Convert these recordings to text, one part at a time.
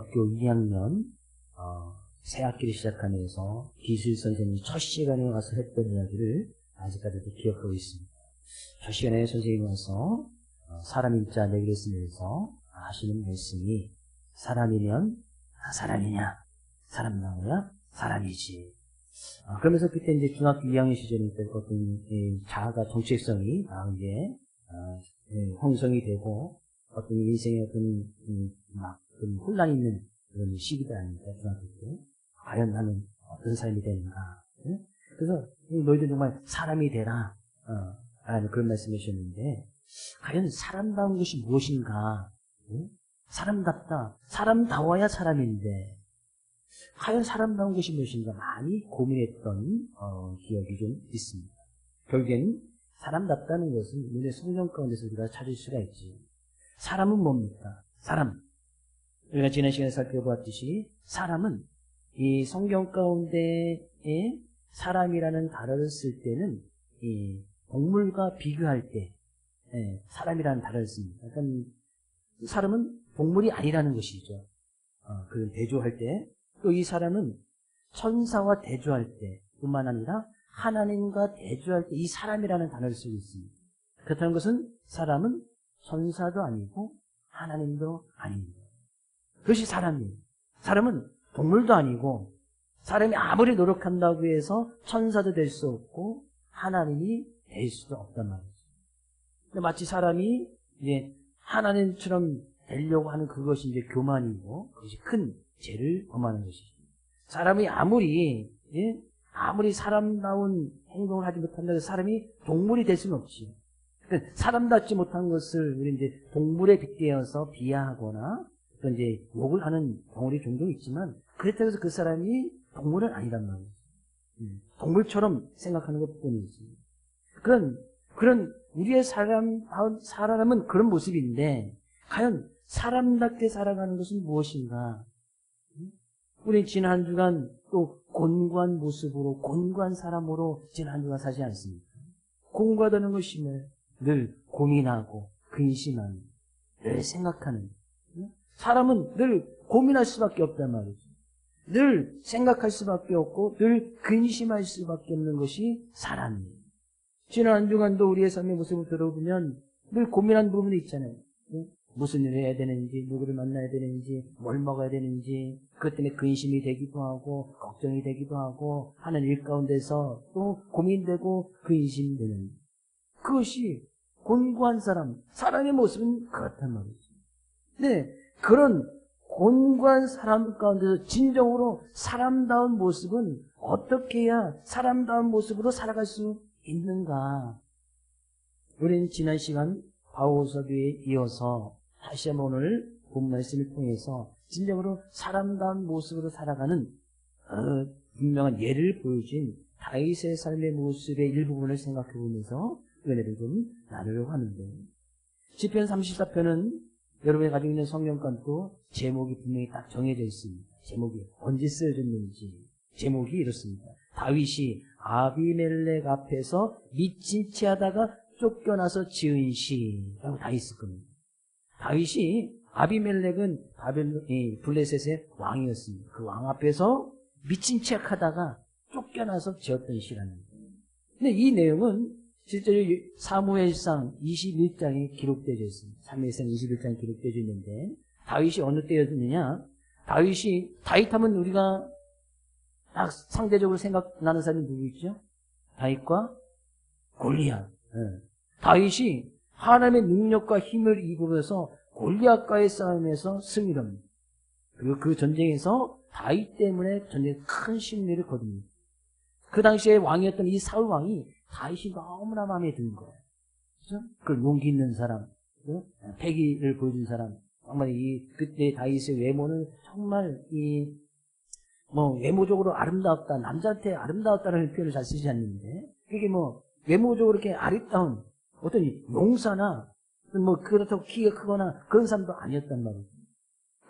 중학교 2학년 어, 새 학기를 시작하면서 기술 선생님이 첫 시간에 와서 했던 이야기를 아직까지도 기억하고 있습니다. 첫 시간에 선생님이 와서 어, 사람 일자 내기를 쓰면서 하시는 말씀이 사람이면 아, 사람이냐 사람 나오냐 사람이지 아, 그러면서 그때 이제 중학교 2학년 시절이니까 어떤 이 자아가 정체성이 아, 이제 아, 예, 형성이 되고 어떤 인생의 어떤 음, 막 그런 혼란이 있는 그런 시기가 아닙니까 중학교 때 과연 나는 어떤 삶이 되는가 예? 그래서 너희들 정말 사람이 되라 어, 라는 그런 말씀이셨는데 과연 사람다운 것이 무엇인가 예? 사람답다 사람다워야 사람인데 과연 사람다운 것이 무엇인가 많이 고민했던 어, 기억이 좀 있습니다. 결국엔 사람답다는 것은 눈의 성경 가운데서 우리가 찾을 수가 있지. 사람은 뭡니까? 사람. 우리가 지난 시간에 살펴보았듯이 사람은 이 성경 가운데에 사람이라는 단어를 쓸 때는 이 동물과 비교할 때 예, 사람이라는 단어를 씁니다. 그러니까 사람은 동물이 아니라는 것이죠. 어, 그 대조할 때 또 이 사람은 천사와 대조할 때 뿐만 아니라 하나님과 대조할 때 이 사람이라는 단어를 쓰고 있습니다. 그렇다는 것은 사람은 천사도 아니고 하나님도 아닙니다. 그것이 사람이에요. 사람은 동물도 아니고 사람이 아무리 노력한다고 해서 천사도 될 수 없고 하나님이 될 수도 없단 말이죠. 마치 사람이 이제 하나님처럼 되려고 하는 그것이 이제 교만이고 그것이 큰 죄를 범하는 것이죠. 사람이 아무리 예? 아무리 사람다운 행동을 하지 못한다고 해서 사람이 동물이 될 수는 없지. 사람답지 못한 것을 우리 이제 동물에 빗대어서 비하하거나 또 이제 욕을 하는 경우이 종종 있지만 그렇다고 해서 그 사람이 동물은 아니란 말이죠. 음, 동물처럼 생각하는 것 뿐이지. 그런 그런 우리의 사람 사람은 그런 모습인데 과연 사람답게 살아가는 것은 무엇인가? 우리 지난 한 주간 또 곤고한 모습으로 곤고한 사람으로 지난 한 주간 사지 않습니까? 공부하다는 것이 늘 고민하고 근심하는 늘 생각하는 사람은 늘 고민할 수밖에 없단 말이죠. 늘 생각할 수밖에 없고 늘 근심할 수밖에 없는 것이 사람이에요. 지난 한 주간도 우리의 삶의 모습을 들어보면 늘 고민한 부분이 있잖아요. 무슨 일을 해야 되는지, 누구를 만나야 되는지, 뭘 먹어야 되는지, 그것 때문에 근심이 되기도 하고, 걱정이 되기도 하고, 하는 일 가운데서 또 고민되고 근심되는. 그것이 곤고한 사람, 사람의 모습은 그렇단 말이죠. 네, 그런 곤고한 사람 가운데서 진정으로 사람다운 모습은 어떻게 해야 사람다운 모습으로 살아갈 수 있는가? 우리는 지난 시간 바오서기에 이어서 다시 한번 오늘 본 말씀을 통해서 진정으로 사람다운 모습으로 살아가는 어, 분명한 예를 보여준 다윗의 삶의 모습의 일부분을 생각해 보면서 은혜를 좀 나누려고 하는데 시편 34편은 여러분이 가지고 있는 성경관도 제목이 분명히 딱 정해져 있습니다. 제목이 언제 쓰여졌는지 제목이 이렇습니다. 다윗이 아비멜렉 앞에서 미친 채 하다가 쫓겨나서 지은 시라고 다 있을 겁니다. 다윗이 아비멜렉은 바벨 블레셋의 왕이었습니다. 그 왕 앞에서 미친 척 하다가 쫓겨나서 지었던 시라는 거예요. 근데 이 내용은 실제로 사무엘상 21장에 기록되어 있습니다. 사무엘상 21장에 기록되어 있는데 다윗이 어느 때였느냐? 다윗이 다윗하면 우리가 딱 상대적으로 생각나는 사람이 누구 있죠? 다윗과 골리앗. 네. 다윗이 하나님의 능력과 힘을 입으면서 골리앗과의 싸움에서 승리합니다. 그리고 그 전쟁에서 다윗 때문에 전쟁에 큰 승리를 거둡니다. 그 당시에 왕이었던 이 사울 왕이 다윗이 너무나 마음에 드는 거예요. 그죠? 그 용기 있는 사람, 패기를 보여준 사람, 정말 이 그때 다윗의 외모는 정말 이 뭐 외모적으로 아름다웠다, 남자한테 아름다웠다는 표현을 잘 쓰지 않는데 그게 뭐 외모적으로 이렇게 아름다운 어떤 용사나 뭐 그렇다고 키가 크거나 그런 사람도 아니었단 말이죠.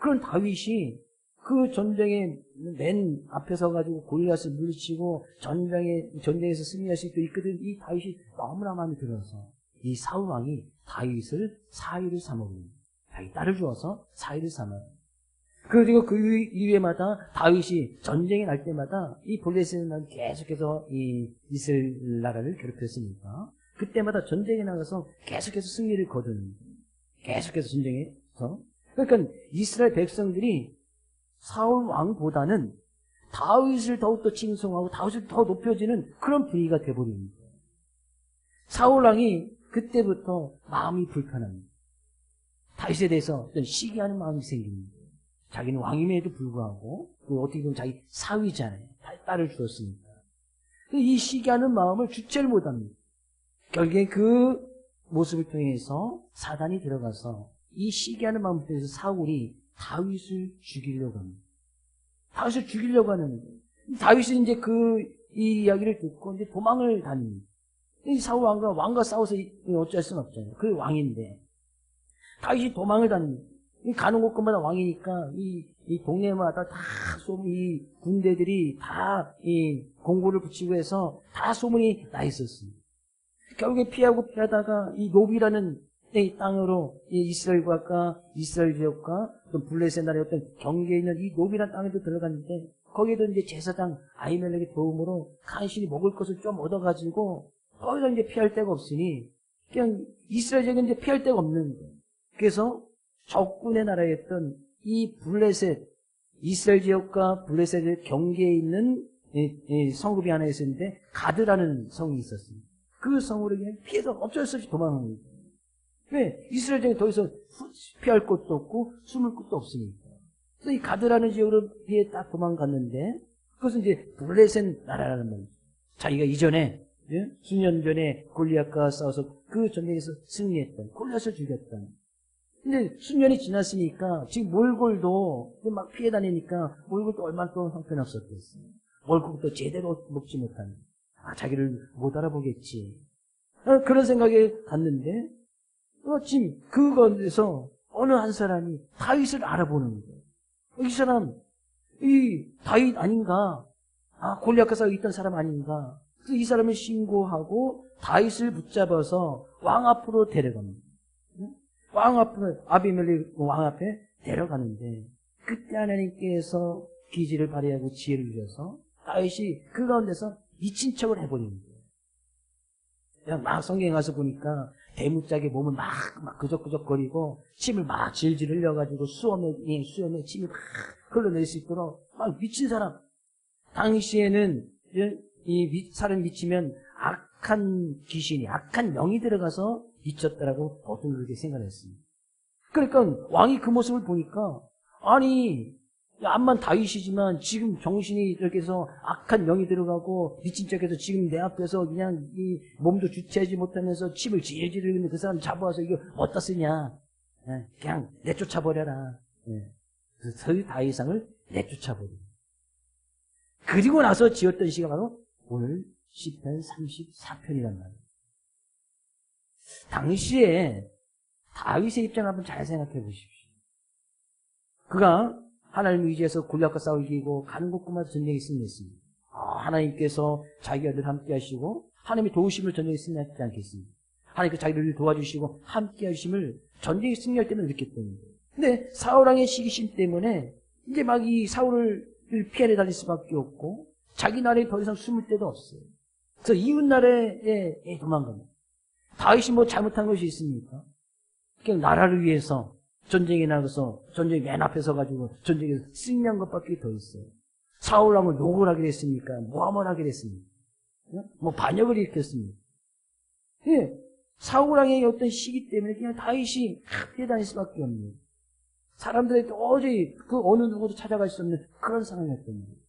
그런 다윗이 그 전쟁에 맨 앞에 서 가지고 골리앗을 물리치고 전쟁에 전쟁에서 승리할 수도 있거든. 이 다윗이 너무나 마음에 들어서 이 사울 왕이 다윗을 사위를 삼아버립니다. 자기 딸을 주어서 사위를 삼아요. 그리고 그 이후에마다 다윗이 전쟁이 날 때마다 이 블레셋은 계속해서 이 이스라엘 나라를 괴롭혔으니까 그때마다 전쟁에 나가서 계속해서 승리를 거예요. 계속해서 전쟁에서 그러니까 이스라엘 백성들이 사울 왕보다는 다윗을 더욱더 칭송하고 다윗을 더 높여지는 그런 분위기가 거예요. 사울 왕이 그때부터 마음이 불편합니다. 다윗에 대해서 어떤 시기하는 마음이 생깁니다. 자기는 왕임에도 불구하고 그 어떻게 보면 자기 사위잖아요. 딸- 딸을 주었으니까. 이 시기하는 마음을 주체를 못합니다. 결국에 그 모습을 통해서 사단이 들어가서 이 시기하는 마음을 통해서 사울이 다윗을 죽이려고 합니다. 다윗을 죽이려고 하는. 다윗이 이제 그 이 이야기를 듣고 이제 도망을 다닙니다. 이 사울 왕과 왕과 싸워서 이- 어쩔 수는 없잖아요. 그 왕인데 다윗이 도망을 다닙니다. 이 가는 곳마다 왕이니까 이, 이 동네마다 다 소문, 이 군대들이 다 이 공고를 붙이고 해서 다 소문이 나 있었습니다. 결국에 피하고 피하다가 이 노비라는 이 땅으로 이 이스라엘과 아까 이스라엘 지역과 또 블레셋 나라의 어떤 경계에 있는 이 노비라는 땅에도 들어갔는데 거기에도 이제 제사장 아이멜렉의 도움으로 간신히 먹을 것을 좀 얻어가지고 거기서 이제 피할 데가 없으니 그냥 이스라엘 지역은 이제 피할 데가 없는 거예요. 그래서 적군의 나라였던 이 블레셋 이스라엘 지역과 블레셋의 경계에 있는 이, 이 성읍이 하나 있었는데 가드라는 성이 있었습니다. 그 성으로 그냥 피해서 어쩔 수 없이 거예요. 왜? 이스라엘 지역에 더 이상 후- 피할 곳도 없고 숨을 곳도 없으니까. 그래서 이 가드라는 지역으로 피해 딱 도망갔는데 그것은 이제 블레셋 나라라는 말이죠. 자기가 이전에 예? 수년 전에 골리앗과 싸워서 그 전쟁에서 승리했던 골리앗을 죽였던 근데 수년이 지났으니까 지금 몰골도 막 피해 다니니까 몰골도 얼마나 또 형편없었겠어요. 몰골도 제대로 먹지 못하는 아 자기를 못 알아보겠지. 아, 그런 생각에 갔는데 마침 그곳에서 어느 한 사람이 다윗을 알아보는 거예요. 이 사람 이 다윗 아닌가? 아 골리앗과 싸워 있던 사람 아닌가? 그래서 이 사람을 신고하고 다윗을 붙잡아서 왕 앞으로 데려갑니다. 왕 앞으로 아비멜렉 왕 앞에 데려가는데 그때 하나님께서 기지를 발휘하고 지혜를 주셔서 다윗이 그 가운데서 미친 척을 해버리는 거예요. 그냥 막 성경에 가서 보니까 대문짝에 몸을 막, 막 그적그적거리고 침을 막 질질 흘려가지고 수염에, 이 수염에 침이 막 흘러낼 수 있도록 막 미친 사람. 당시에는 이 미- 사람 미치면 악한 귀신이, 악한 영이 들어가서 미쳤다라고 보통 그렇게 생각했습니다. 그러니까 왕이 그 모습을 보니까 아니 암만 다윗이지만 지금 정신이 이렇게 해서 악한 영이 들어가고 미친 척해서 지금 내 앞에서 그냥 이 몸도 주체하지 못하면서 침을 질질 흘리는 그 사람 잡아와서 이거 어디다 쓰냐 예, 그냥 내쫓아버려라 예. 그래서 그 다윗상을 내쫓아버려 그리고 나서 지었던 시가 바로 오늘 10편 34편이란 말이에요 당시에 다윗의 입장을 한번 잘 생각해 보십시오. 그가 하나님 의지해서 골리앗과 싸울 이기고 가는 곳마다 전쟁에 승리했습니다. 아, 하나님께서 자기가 늘 함께 하시고 하나님의 도우심을 전쟁에 승리하지 않겠습니다. 하나님께서 자기를 늘 도와주시고 함께 하심을 전쟁에 승리할 때는 느꼈던 거예요. 근데 사울왕의 시기심 때문에 이제 막 이 사울을 피해내 다닐 수밖에 없고 자기 나라에 더 이상 숨을 데도 없어요. 그래서 이웃 나라에 도망갑니다. 다윗이 뭐 잘못한 것이 있습니까? 그냥 나라를 위해서 전쟁에 나가서 전쟁 맨 앞에 서가지고 전쟁에서 승리한 것밖에 더 있어요. 사울왕을 욕을 하게 됐습니까? 모함을 하게 됐습니까? 예? 뭐 반역을 일으켰습니까? 예. 사울왕의 어떤 시기 때문에 그냥 다윗이 피해 다닐 수밖에 없는 사람들의 도저히 그 어느 누구도 찾아갈 수 없는 그런 상황이었던 거예요.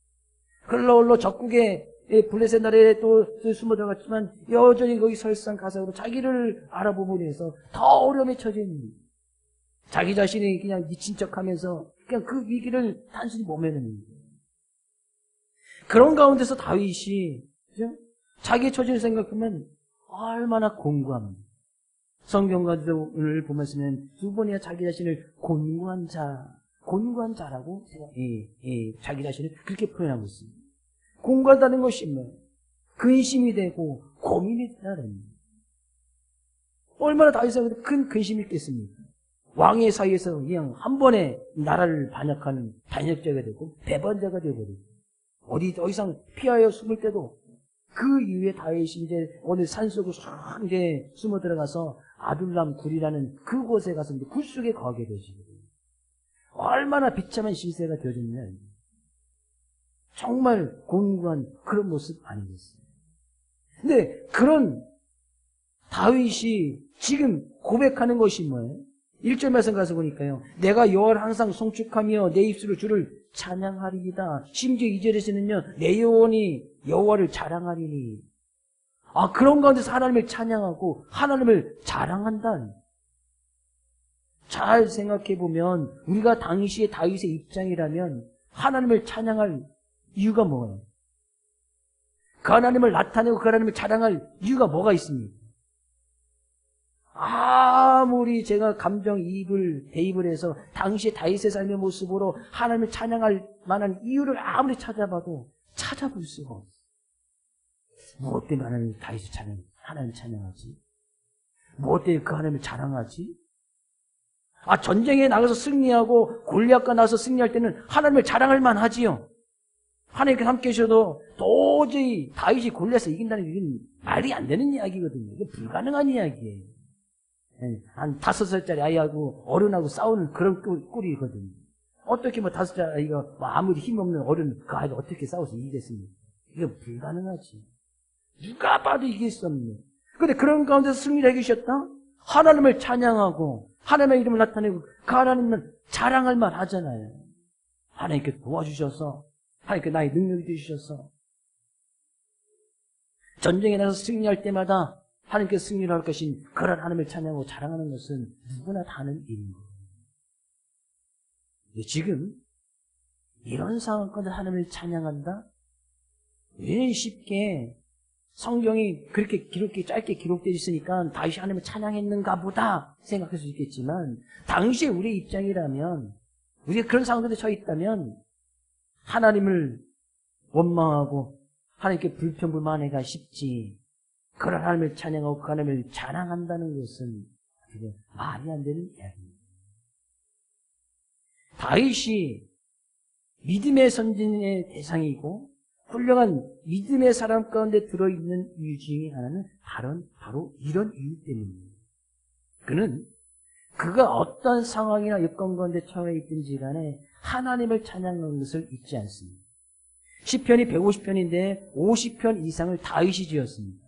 흘러 흘러 적국에 예, 블레셋 나라에 또 숨어 들어갔지만 여전히 거기 설상 가사로 자기를 알아보기 위해서 더 어려움에 거예요. 자기 자신이 그냥 미친 척 하면서 그냥 그 위기를 단순히 모면하는 거예요. 그런 가운데서 다윗이 그죠? 자기의 처지를 생각하면 얼마나 공부합니다. 성경가들을 보면서는 두 번이나 자기 자신을 곤고한 자, 곤고한 자라고 예, 예, 자기 자신을 그렇게 표현하고 있습니다. 공부한다는 것이 뭐 근심이 되고 고민이 된다는 얼마나 다윗에게 큰 근심이 있겠습니까? 왕의 사이에서 그냥 한 번에 나라를 반역하는 반역자가 되고 배반자가 되어버리고 어디 더 이상 피하여 숨을 때도 그 이후에 다윗이 이제 어느 산속으로 싹 이제 숨어 들어가서 아둘람 굴이라는 그곳에 가서 이제 굴 속에 거하게 되시거든요. 얼마나 비참한 시세가 되어졌냐. 정말 곤고한 그런 모습 아니겠어요. 근데 그런 다윗이 지금 고백하는 것이 뭐예요? 1절 말씀 가서 보니까요. 내가 여호와를 항상 송축하며 내 입술로 주를 찬양하리이다. 심지어 2절에서는요. 내 영혼이 여호와를 자랑하리니. 아 그런 가운데서 하나님을 찬양하고 하나님을 자랑한다. 잘 생각해 보면 우리가 당시의 다윗의 입장이라면 하나님을 찬양할 이유가 뭐예요? 그 하나님을 나타내고 그 하나님을 자랑할 이유가 뭐가 있습니까? 아무리 제가 감정이입을 대입을 해서 당시의 다윗의 삶의 모습으로 하나님을 찬양할 만한 이유를 아무리 찾아봐도 찾아볼 수가 없어. 무엇 때문에 하나님 다윗을 찬양, 하나님 찬양하지? 무엇 때문에 그 하나님을 자랑하지? 아 전쟁에 나가서 승리하고 골리앗과 나서 승리할 때는 하나님을 자랑할 만하지요. 하나님께 함께 하셔도 도저히 다윗이 골리앗을 이긴다는 게 말이 안 되는 이야기거든요. 이게 불가능한 이야기예요. 예, 한 다섯 살짜리 아이하고 어른하고 싸우는 그런 꼴- 꼴이거든요. 어떻게 뭐 다섯 살 아이가 뭐 아무리 힘없는 어른 그 아이가 어떻게 싸워서 이기겠습니까? 이게 불가능하지. 누가 봐도 이길 수 없는. 근데 그런 가운데서 승리를 해주셨다? 하나님을 찬양하고 하나님의 이름을 나타내고 그 하나님을 자랑할 만 하잖아요. 하나님께 도와주셔서 하나님께 나의 능력이 되주셔서 전쟁에 나서 승리할 때마다 하나님께 승리를 할 것인 그런 하나님을 찬양하고 자랑하는 것은 누구나 다 하는 일인 거예요. 지금 이런 상황 가운데 하나님을 찬양한다? 왜 쉽게 성경이 그렇게 기록이 짧게 기록되어 있으니까 다윗이 하나님을 찬양했는가 보다 생각할 수 있겠지만 당시에 우리의 입장이라면 우리가 그런 상황에 처해 있다면 하나님을 원망하고 하나님께 불평불만해가 쉽지 그런 하나님을 찬양하고 그 하나님을 자랑한다는 것은 그게 말이 안 되는 이야기입니다. 다윗이 믿음의 선진의 대상이고 훌륭한 믿음의 사람 가운데 들어있는 이유 중에 하나는 바로, 바로 이런 이유 때문입니다. 그는 그가 어떤 상황이나 여건 가운데 처해 있든지 간에 하나님을 찬양하는 것을 잊지 않습니다. 10편이 150편인데 50편 이상을 다윗이 지었습니다.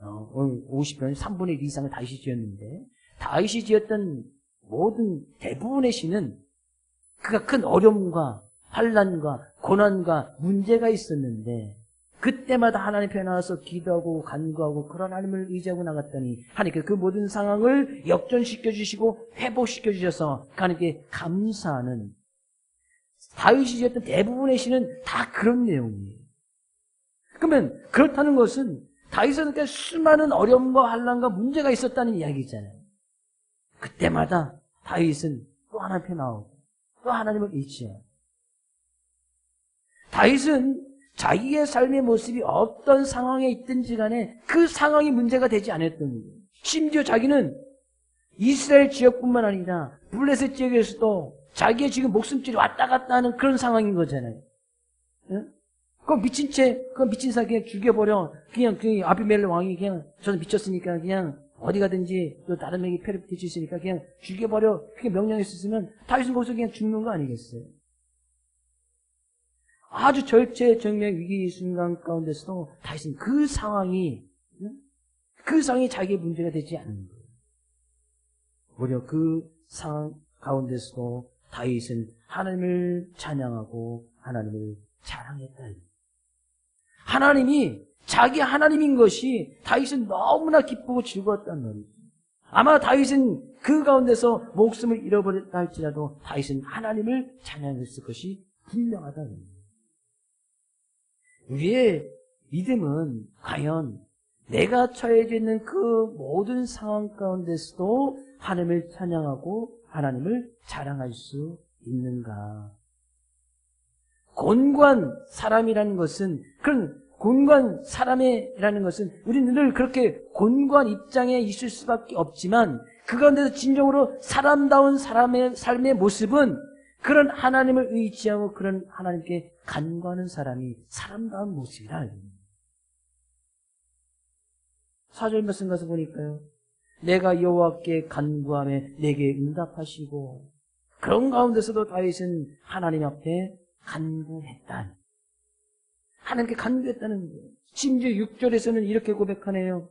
어, 50편 3분의 1 이상을 다윗이 지었는데 다윗이 지었던 모든 대부분의 시는 그가 큰 어려움과 환란과 고난과 문제가 있었는데 그때마다 하나님 편에 나와서 기도하고 간구하고 그런 하나님을 의지하고 나갔더니 하나님께 그 모든 상황을 역전시켜 주시고 회복시켜 주셔서 하나님께 감사하는 다윗이 지었던 대부분의 시는 다 그런 내용이에요. 그러면 그렇다는 것은 그때 수많은 어려움과 환란과 문제가 있었다는 이야기잖아요. 그때마다 다윗은 또 하나님 편에 나오고 또 하나님을 의지해요. 다윗은 자기의 삶의 모습이 어떤 상황에 있든지 간에 그 상황이 문제가 되지 않았던 거예요. 심지어 자기는 이스라엘 지역뿐만 아니라 블레셋 지역에서도 자기의 지금 목숨줄이 왔다 갔다 하는 그런 상황인 거잖아요. 응? 그럼 미친 채, 그 미친 사 그냥 죽여버려. 그냥 그 아비멜레 왕이 그냥 저는 미쳤으니까 그냥 어디 가든지 또 다른 명이 패를 붙일 수 있으니까 그냥 죽여버려. 그게 명령했었으면 다윗은 거기서 그냥 죽는 거 아니겠어요? 아주 절체정명 위기 순간 가운데서도 다윗은 그 상황이 응? 그 상황이 자기의 문제가 되지 않는 거예요. 오히려 그 상황 가운데서도 다윗은 하나님을 찬양하고 하나님을 자랑했다. 하나님이 자기 하나님인 것이 다윗은 너무나 기쁘고 즐거웠단 말이죠. 아마 다윗은 그 가운데서 목숨을 잃어버렸다 할지라도 다윗은 하나님을 찬양했을 것이 분명하다는 거예요. 우리의 믿음은 과연 내가 처해져 있는 그 모든 상황 가운데서도 하나님을 찬양하고 하나님을 자랑할 수 있는가? 곤고한 사람이라는 것은 그런 곤고한 사람이라는 것은 우리는 늘 그렇게 곤고한 입장에 있을 수밖에 없지만 그 가운데서 진정으로 사람다운 사람의 삶의 모습은 그런 하나님을 의지하고 그런 하나님께 간구하는 사람이 사람다운 모습이다. 사절 말씀 가서 보니까요. 내가 여호와께 간구함에 내게 응답하시고 그런 가운데서도 다윗은 하나님 앞에 간구했다. 하나님께 간구했다는 거예요. 심지어 6절에서는 이렇게 고백하네요.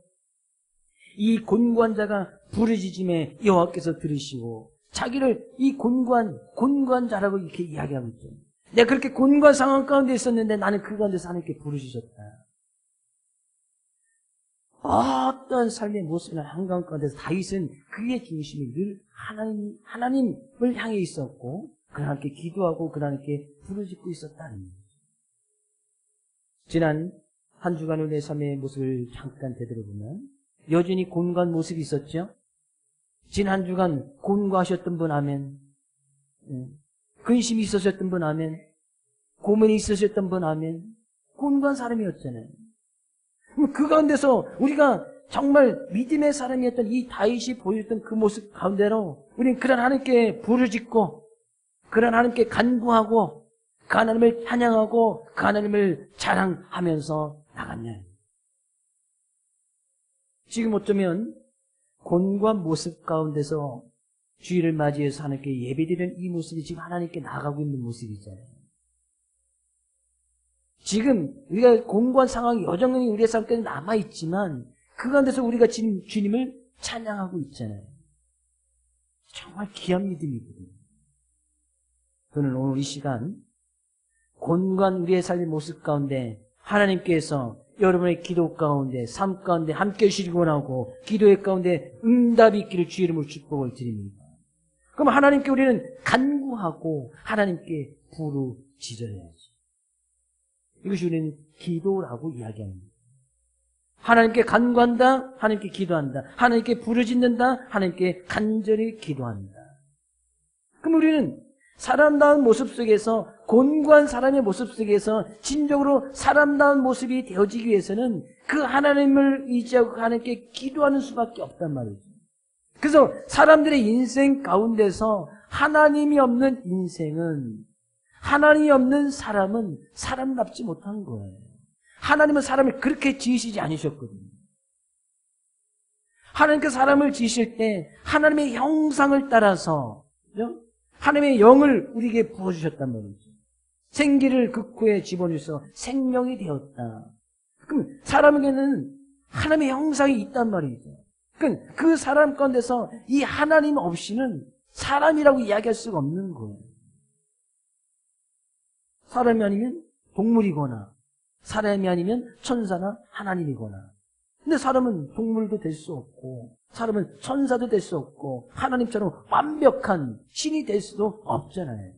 이 곤고한 자가 부르짖음에 여호와께서 들으시고 자기를 이 곤고한 곤고한 자라고 이렇게 이야기하고 있죠. 내가 그렇게 곤고한 상황 가운데 있었는데 나는 그 가운데서 하나님께 부르짖었다. 어떤 삶의 모습이나 한가운 가운데서 다윗은 그의 중심이 늘 하나님, 하나님을 향해 있었고, 그 하나님께 기도하고 그 하나님께 부르짖고 있었다는 거죠. 지난 한 주간의 내 삶의 모습을 잠깐 되돌아보면, 여전히 곤고한 모습이 있었죠? 지난 한 주간 곤고하셨던 분 아멘. 예. 근심이 있으셨던 분 아멘. 고민이 있으셨던 분 아멘. 곤고한 사람이었잖아요. 그 가운데서 우리가 정말 믿음의 사람이었던 이 다윗이 보였던 그 모습 가운데로 우리는 그런 하나님께 부르짖고 그런 하나님께 간구하고 그 하나님을 찬양하고 그 하나님을 자랑하면서 나갔냐. 지금 어쩌면 곤고한 모습 가운데서 주의를 맞이해서 하나님께 예배드리는 이 모습이 지금 하나님께 나가고 있는 모습이잖아요. 지금 우리가 공고한 상황이 여전히 우리의 삶 속에 남아있지만 그 가운데서 우리가 지금 주님을 찬양하고 있잖아요. 정말 귀한 믿음이거든요. 저는 오늘 이 시간 곤고한 우리의 삶의 모습 가운데 하나님께서 여러분의 기도 가운데 삶 가운데 함께 해주시기 원하고 기도의 가운데 응답이 있기를 주 이름으로 축복을 드립니다. 그럼 하나님께 우리는 간구하고 하나님께 부르짖어야지. 이것이 우리는 기도라고 이야기합니다. 하나님께 간구한다, 하나님께 기도한다, 하나님께 부르짖는다, 하나님께 간절히 기도한다. 그럼 우리는 사람다운 모습 속에서 곤고한 사람의 모습 속에서 진정으로 사람다운 모습이 되어지기 위해서는 그 하나님을 의지하고 하나님께 기도하는 수밖에 없단 말이죠. 그래서 사람들의 인생 가운데서 하나님이 없는 인생은 하나님이 없는 사람은 사람답지 못한 거예요. 하나님은 사람을 그렇게 지으시지 않으셨거든요. 하나님께 사람을 지으실 때 하나님의 형상을 따라서 하나님의 영을 우리에게 부어주셨단 말이죠. 생기를 그 코에 집어넣어서 생명이 되었다. 그럼 사람에게는 하나님의 형상이 있단 말이죠. 그 사람 가운데서 이 하나님 없이는 사람이라고 이야기할 수가 없는 거예요. 사람이 아니면 동물이거나 사람이 아니면 천사나 하나님이거나 근데 사람은 동물도 될 수 없고 사람은 천사도 될 수 없고 하나님처럼 완벽한 신이 될 수도 없잖아요.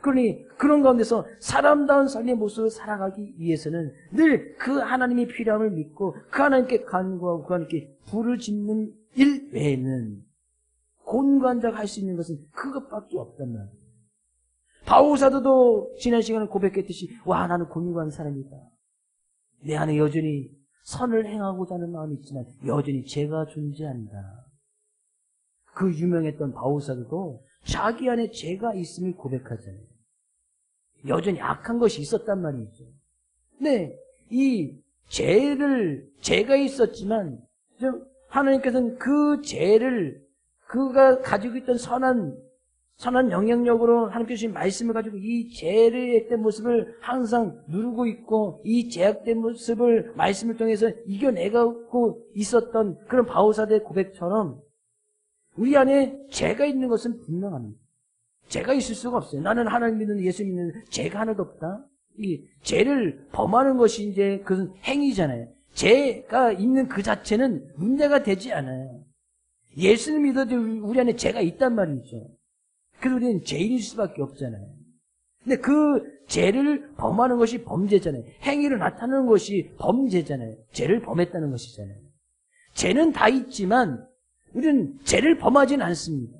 그러니 그런 가운데서 사람다운 삶의 모습을 살아가기 위해서는 늘 그 하나님이 필요함을 믿고 그 하나님께 간구하고 그 하나님께 짓는 일 외에는 곤고한 자가 할 수 있는 것은 그것밖에 없단 말이에요. 바울사도도 지난 시간에 고백했듯이 와 나는 곤고한 사람이다. 내 안에 여전히 선을 행하고자 하는 마음이 있지만 여전히 죄가 존재한다. 그 유명했던 바울사도도 자기 안에 죄가 있음을 고백하잖아요. 여전히 악한 것이 있었단 말이죠. 근데 이 죄를 죄가 있었지만 하나님께서는 그 죄를 그가 가지고 있던 선한 선한 영향력으로 하나님께서 말씀을 가지고 이 죄의 모습을 항상 누르고 있고 이 제약된 모습을 말씀을 통해서 이겨내고 있었던 그런 바오사대 고백처럼 우리 안에 죄가 있는 것은 분명합니다. 죄가 있을 수가 없어요. 나는 하나님 믿는 예수 믿는 죄가 하나도 없다. 이 죄를 범하는 것이 이제 그것은 행위잖아요. 죄가 있는 그 자체는 문제가 되지 않아요. 예수를 믿어도 우리 안에 죄가 있단 말이죠. 그래서 우리는 죄인일 수밖에 없잖아요. 근데 그 죄를 범하는 것이 범죄잖아요. 행위를 나타내는 것이 범죄잖아요. 죄를 범했다는 것이잖아요. 죄는 다 있지만 우리는 죄를 범하지는 않습니다.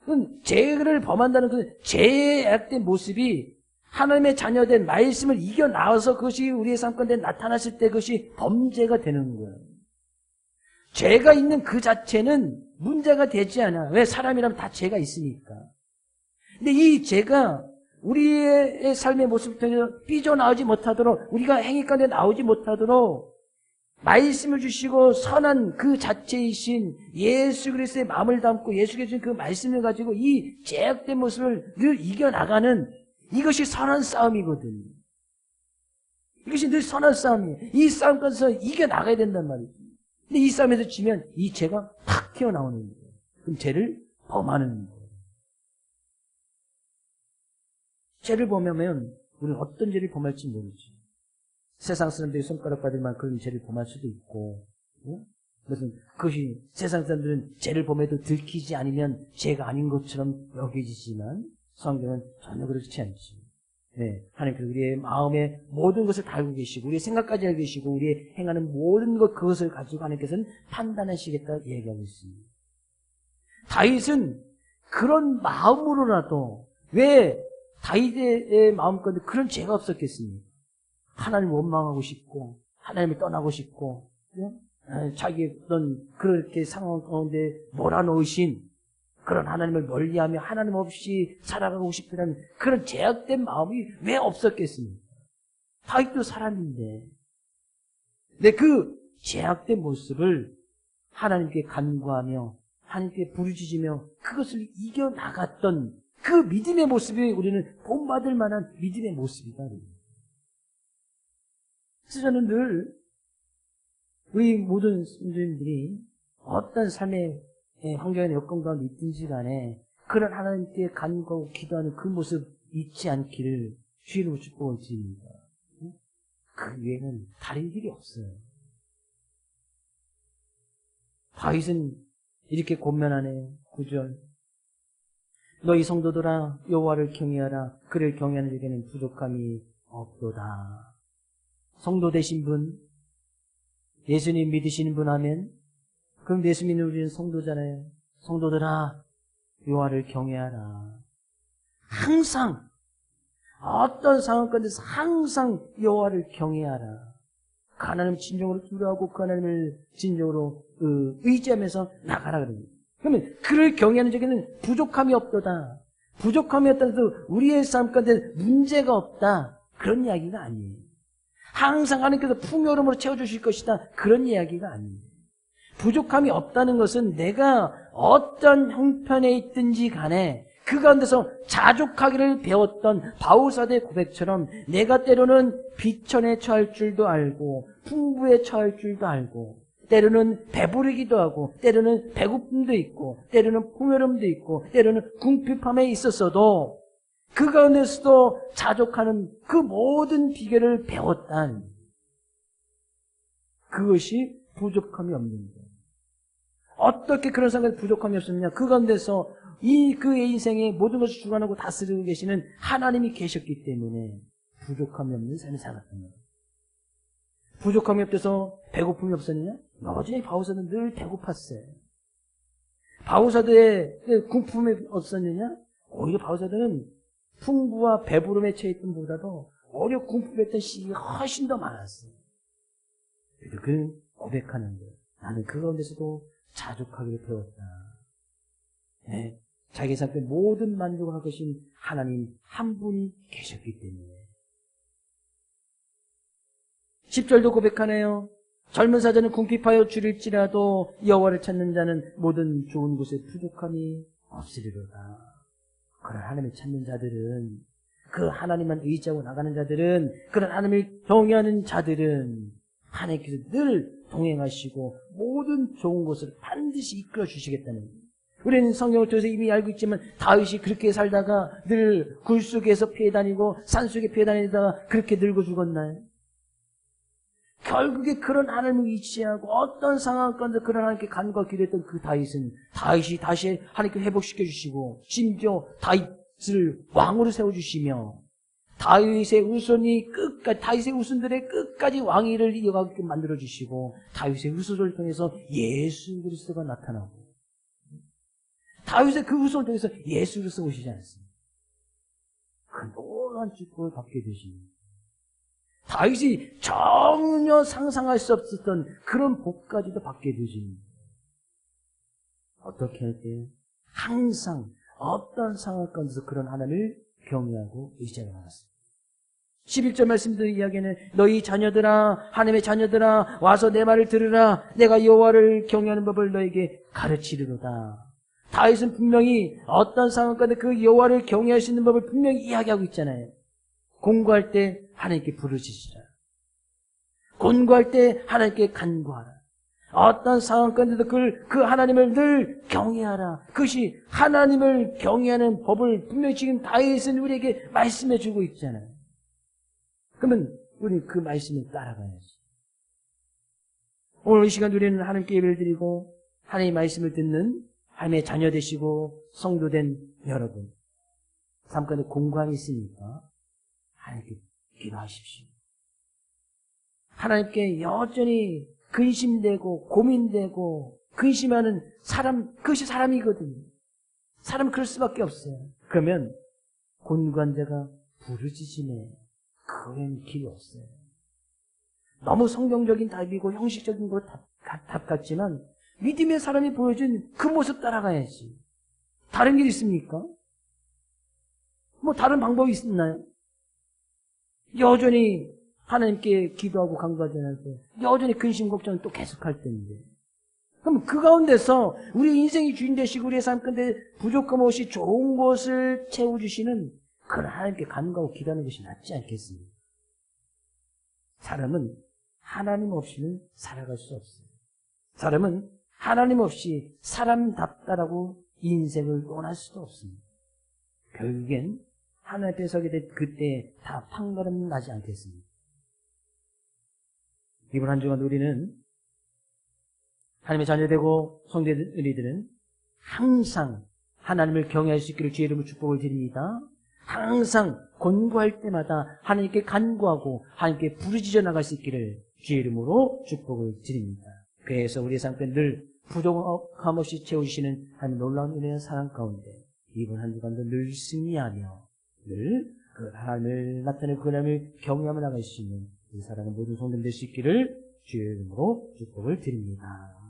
그건 죄를 범한다는 그 죄의 약된 모습이 하나님의 자녀된 말씀을 이겨나와서 그것이 우리의 삶 가운데 나타났을 때 그것이 범죄가 되는 거예요. 죄가 있는 그 자체는 문제가 되지 않아. 왜 사람이라면 다 죄가 있으니까. 근데 이 죄가 우리의 삶의 모습을 통해서 삐져나오지 못하도록 우리가 행위 가운데 나오지 못하도록 말씀을 주시고 선한 그 자체이신 예수 그리스도의 마음을 담고 예수 그리스도의 그 말씀을 가지고 이 제약된 모습을 늘 이겨나가는 이것이 선한 싸움이거든. 이것이 늘 선한 싸움이에요. 이 싸움 가서 이겨나가야 된단 말이죠. 근데 이 싸움에서 지면 이 죄가 탁 튀어나오는 거예요. 그럼 죄를 범하는 거예요. 죄를 범하면 우리는 어떤 죄를 범할지 모르지. 세상 사람들이 손가락 받을 만큼 죄를 범할 수도 있고, 어? 무슨 그것이 세상 사람들은 죄를 범해도 들키지 않으면 죄가 아닌 것처럼 여겨지지만 성경은 전혀 그렇지 않지. 네, 하나님께서 우리의 마음의 모든 것을 다 알고 계시고 우리의 생각까지 알고 계시고 우리의 행하는 모든 것 그것을 가지고 하나님께서는 판단하시겠다 얘기하고 있습니다. 다윗은 그런 마음으로라도 왜 다윗의 마음 가운데 그런 죄가 없었겠습니까? 하나님을 원망하고 싶고 하나님을 떠나고 싶고 예? 자기 어떤 그렇게 상황 가운데 몰아놓으신 그런 하나님을 멀리하며 하나님 없이 살아가고 싶다는 그런 제약된 마음이 왜 없었겠습니까? 다윗도 사람인데 근데 그 제약된 모습을 하나님께 간구하며 하나님께 부르짖으며 그것을 이겨 나갔던 그 믿음의 모습이 우리는 본받을 만한 믿음의 모습이다. 그래서 저는 늘 우리 모든 성도님들이 어떤 삶의 환경이나 여건 가운데 있든지 간에 그런 하나님께 간구하고 기도하는 그 모습 잊지 않기를 주의로 축복을 드립니다. 그 외에는 다른 길이 없어요. 다윗은 이렇게 권면하네. 9절. 너희 성도들아 여호와를 경외하라. 그를 경외하는 자에게는 부족함이 없도다. 성도 되신 분, 예수님 믿으시는 분 하면 그럼 예수 믿는 우리는 성도잖아요. 성도들아 여호와를 경외하라. 항상 어떤 상황 가운데서 항상 여호와를 경외하라. 그 하나님 진정으로 두려워하고 그 하나님을 진정으로 그 의지하면서 나가라 그럽니다. 그러면 그를 경외하는 적에는 부족함이 없도다. 부족함이 해서 우리의 삶 가운데 문제가 없다. 그런 이야기가 아니에요. 항상 하나님께서 풍요로움으로 채워주실 것이다. 그런 이야기가 아니에요. 부족함이 없다는 것은 내가 어떤 형편에 있든지 간에 그 가운데서 자족하기를 배웠던 바울사대 고백처럼 내가 때로는 비천에 처할 줄도 알고 풍부에 처할 줄도 알고 때로는 배부르기도 하고 때로는 배고픔도 있고 때로는 풍요로움도 있고 때로는 궁핍함에 있었어도 그 가운데서도 자족하는 그 모든 비결을 배웠단 그것이 부족함이 없는 거예요. 어떻게 그런 생각에 부족함이 없었느냐? 그 가운데서 이 그의 인생의 모든 것을 주관하고 다스리고 계시는 하나님이 계셨기 때문에 부족함이 없는 삶을 살았던 거예요. 부족함이 없어서 배고픔이 없었느냐? 여전히 바우사는 늘 배고팠어요. 바우사들의 궁품이 없었느냐? 오히려 바우사들은 풍부와 배부름에 처해 있던 보다도 오히려 궁핍했던 시기가 훨씬 더 많았어요. 그 고백하는 거예요. 나는 그 가운데서도 자족하기를 배웠다. 네. 자기 삶의 모든 만족을 할 것인 하나님 한 분이 계셨기 때문에. 10절도 고백하네요. 젊은 사자는 궁핍하여 줄일지라도 여호와를 찾는 자는 모든 좋은 곳에 부족함이 없으리로다. 그런 하나님을 찾는 자들은 그 하나님만 의지하고 나가는 자들은 그런 하나님을 경외하는 자들은 하나님께서 늘 동행하시고 모든 좋은 것을 반드시 이끌어 주시겠다는 거예요. 우리는 성경을 통해서 이미 알고 있지만 다윗이 그렇게 살다가 늘 굴 속에서 피해 다니고 산 속에 피해 다니다가 그렇게 늙어 죽었나요? 결국에 그런 하나님을 의지하고 어떤 상황 가운데 그런 하나님께 간과 기도했던 그 다윗은 다윗이 다시 하나님께 회복시켜 주시고 심지어 다윗을 왕으로 세워 주시며 다윗의 후손이 끝까지 다윗의 후손들의 끝까지 왕위를 이어가게 만들어 주시고 다윗의 후손을 통해서 예수 그리스도가 나타나고 다윗의 그 후손을 통해서 예수 그리스도 오시지 않습니까? 그 놀라운 축복을 받게 되십니다. 다윗이 전혀 상상할 수 없었던 그런 복까지도 받게 되십니다. 어떻게 할 때? 항상 어떤 상황 가운데서 그런 하나님을 경외하고 의지하게 나갔습니다. 11절 말씀드린 이야기는 너희 자녀들아 하나님의 자녀들아 와서 내 말을 들으라 내가 여호와를 경외하는 법을 너에게 가르치리로다. 다윗은 분명히 어떤 상황 가운데 그 여호와를 경외할 수 있는 법을 분명히 이야기하고 있잖아요. 공부할 때 하나님께 부르짖으라. 공부할 때 하나님께 간구하라. 어떤 상황 가운데도 그, 그 하나님을 늘 경외하라. 그것이 하나님을 경외하는 법을 분명히 지금 다윗은 우리에게 말씀해 주고 있잖아요. 그러면 우리 그 말씀을 따라가야지. 오늘 이 시간 우리는 하나님께 예배를 드리고 하나님의 말씀을 듣는 하나님의 자녀 되시고 성도된 여러분. 삶 가운데 공부함이 있으니까 하나님께 기도하십시오. 하나님께 여전히 근심되고 고민되고 근심하는 사람, 그것이 사람이거든요. 사람 그럴 수밖에 없어요. 그러면 곤관자가 부르짖으네. 그엔 길이 없어요. 너무 성경적인 답이고 형식적인 거 답, 답 같지만 믿음의 사람이 보여준 그 모습 따라가야지. 다른 길 있습니까? 뭐 다른 방법이 있나요? 여전히 하나님께 기도하고 강구하지 않을 여전히 근심 걱정은 또 계속할 텐데. 그럼 그 가운데서 우리 인생이 주인 되시고 우리의 삶 가운데 부족함 없이 좋은 것을 채워주시는 그런 하나님께 간구하고 기도하는 것이 낫지 않겠습니까? 사람은 하나님 없이는 살아갈 수 없어요. 사람은 하나님 없이 사람답다라고 인생을 논할 수도 없습니다. 결국엔 하나님 앞에 서게 될 그때 다 판가름 나지 않겠습니까? 이번 한 주간 우리는 하나님의 자녀되고 성대들이들은 항상 하나님을 경외할 수 있기를 주의 이름으로 축복을 드립니다. 항상 권고할 때마다 하나님께 간구하고 하나님께 부르짖어 나갈 수 있기를 주의 이름으로 축복을 드립니다. 그래서 우리의 삶에 늘 부족함 없이 채우시는 하나님 놀라운 은혜의 사랑 가운데 이번 한 주간도 늘 승리하며 늘 그 하나님을 나타내고 그 하나님을 경외하며 나갈 수 있는 이 사랑의 모든 수 있기를 주의 이름으로 축복을 드립니다.